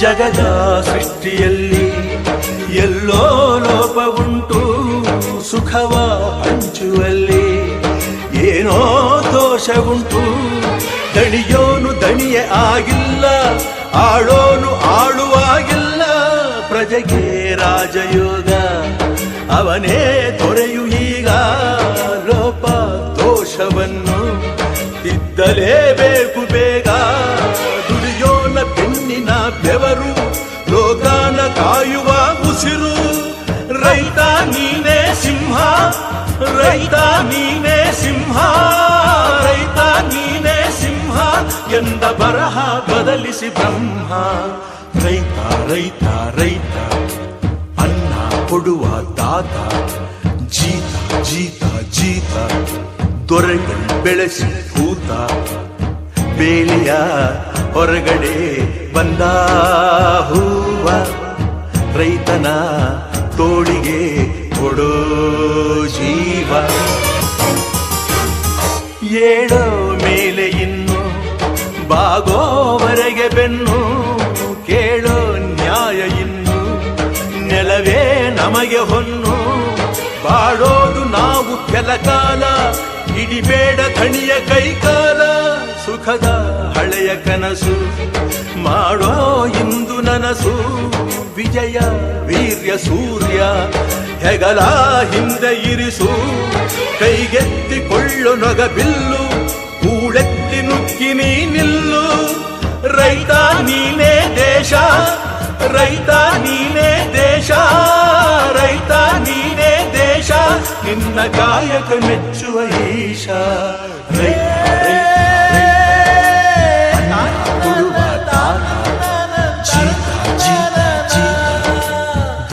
ಜಗದ ಸೃಷ್ಟಿಯಲ್ಲಿ ಎಲ್ಲೋ ಲೋಪವುಂಟು, ಸುಖವ ಹಂಚುವಲ್ಲಿ. ಏನೋ ದೋಷವುಂಟು, ದಣಿಯೋನು ದಣಿಯ ಆಗಿಲ್ಲ, ಆಳೋನು ಆಳುವಾಗಿಲ್ಲ. ಪ್ರಜೆಗೆ ರಾಜಯೋಗ, ಅವನೇ ತೊರೆಯು ಈಗ. ಲೋಪ ದೋಷವನ್ನು ತಿದ್ದಲೇಬೇಕು ಬೇಗ. ರೈತ ನೀನೇ ಸಿಂಹ, ರೈತ ನೀನೇ ಸಿಂಹ ಎಂದ ಬರಹ ಬದಲಿಸಿ ಬ್ರಹ್ಮ. ರೈತ ರೈತ ರೈತ, ಅನ್ನ ಕೊಡುವ ದಾತ. ಜೀತ ಜೀತ ಜೀತ, ದೊರೆಗಳು ಬೆಳೆಸಿ ಭೂತ. ಬೇಲಿಯ ಹೊರಗಡೆ ಬಂದ ಹೂವ ರೈತನ ತೋಳಿಗೆ ಕೊಡೋ ಏಳೋ ಮೇಲೆ ಇನ್ನು ಬಾಗೋವರೆಗೆ ಬೆನ್ನು, ಕೇಳೋ ನ್ಯಾಯ ಇನ್ನು, ನೆಲವೇ ನಮಗೆ ಹೊನ್ನು. ಬಾಡೋದು ನಾವು ಕೆಲ ಕಾಲ, ಇಡಿಬೇಡ ಕಣಿಯ ಕೈಕಾಲ, ಸುಖದ ಹಳೆಯ ಕನಸು. ಮಾಡೋ ಇಂದು ನನಸು, ವಿಜಯ, ವೀರ್ಯ, ಸೂರ್ಯ ಹೆಗಲ ಹಿಂದೆ ಇರಿಸು ಕೈಗೆತ್ತಿಕೊಳ್ಳು ನೊಗ ಬಿಲ್ಲು ಕೂಳೆತ್ತಿ ನುಗ್ಗಿ ನೀ ನಿಲ್ಲು ರೈತ ನೀನೇ ದೇಶ ರೈತ ನೀನೇ ದೇಶ ರೈತ ನೀನೇ ದೇಶ ನಿನ್ನ ಕಾಯಕ ಮೆಚ್ಚುವ ಈಶ